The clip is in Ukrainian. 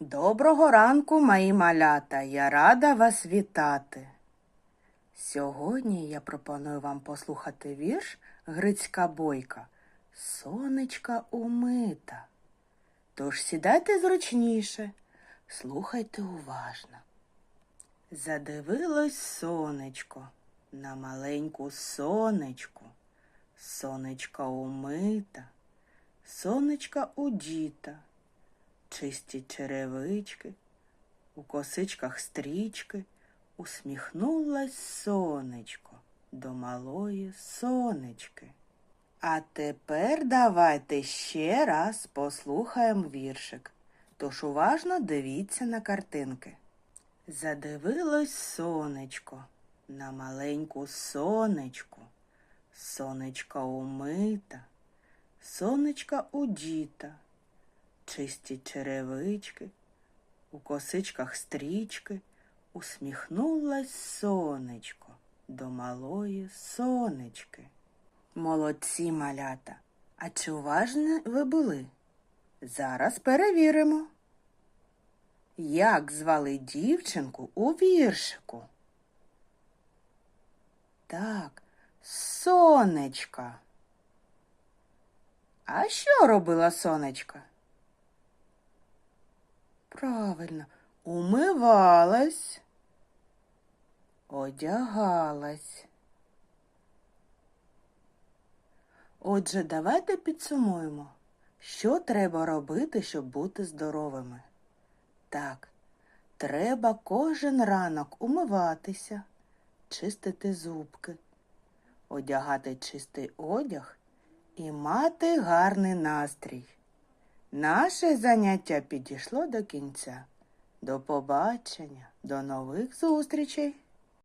Доброго ранку, мої малята. Я рада вас вітати. Сьогодні я пропоную вам послухати вірш Грицька бойка Сонечка умита. Тож сідайте зручніше, слухайте уважно. Задивилось сонечко на маленьку сонечку. Сонечка умита, сонечка удіта, чисті черевички, у косичках стрічки, усміхнулась сонечко до малої сонечки. А тепер давайте ще раз послухаємо віршик. Тож уважно дивіться на картинки. Задивилось сонечко на маленьку сонечку. Сонечка умита, сонечка удіта, чисті черевички, у косичках стрічки, усміхнулась сонечко до малої сонечки. Молодці малята. А чи уважні ви були? Зараз перевіримо. Як звали дівчинку у віршику? Так, сонечка. А що робила сонечка? Правильно, умивалась, одягалась. Отже, давайте підсумуємо, що треба робити, щоб бути здоровими. Так, треба кожен ранок умиватися, чистити зубки, одягати чистий одяг і мати гарний настрій. Наше заняття підійшло до кінця. До побачення, до нових зустрічей!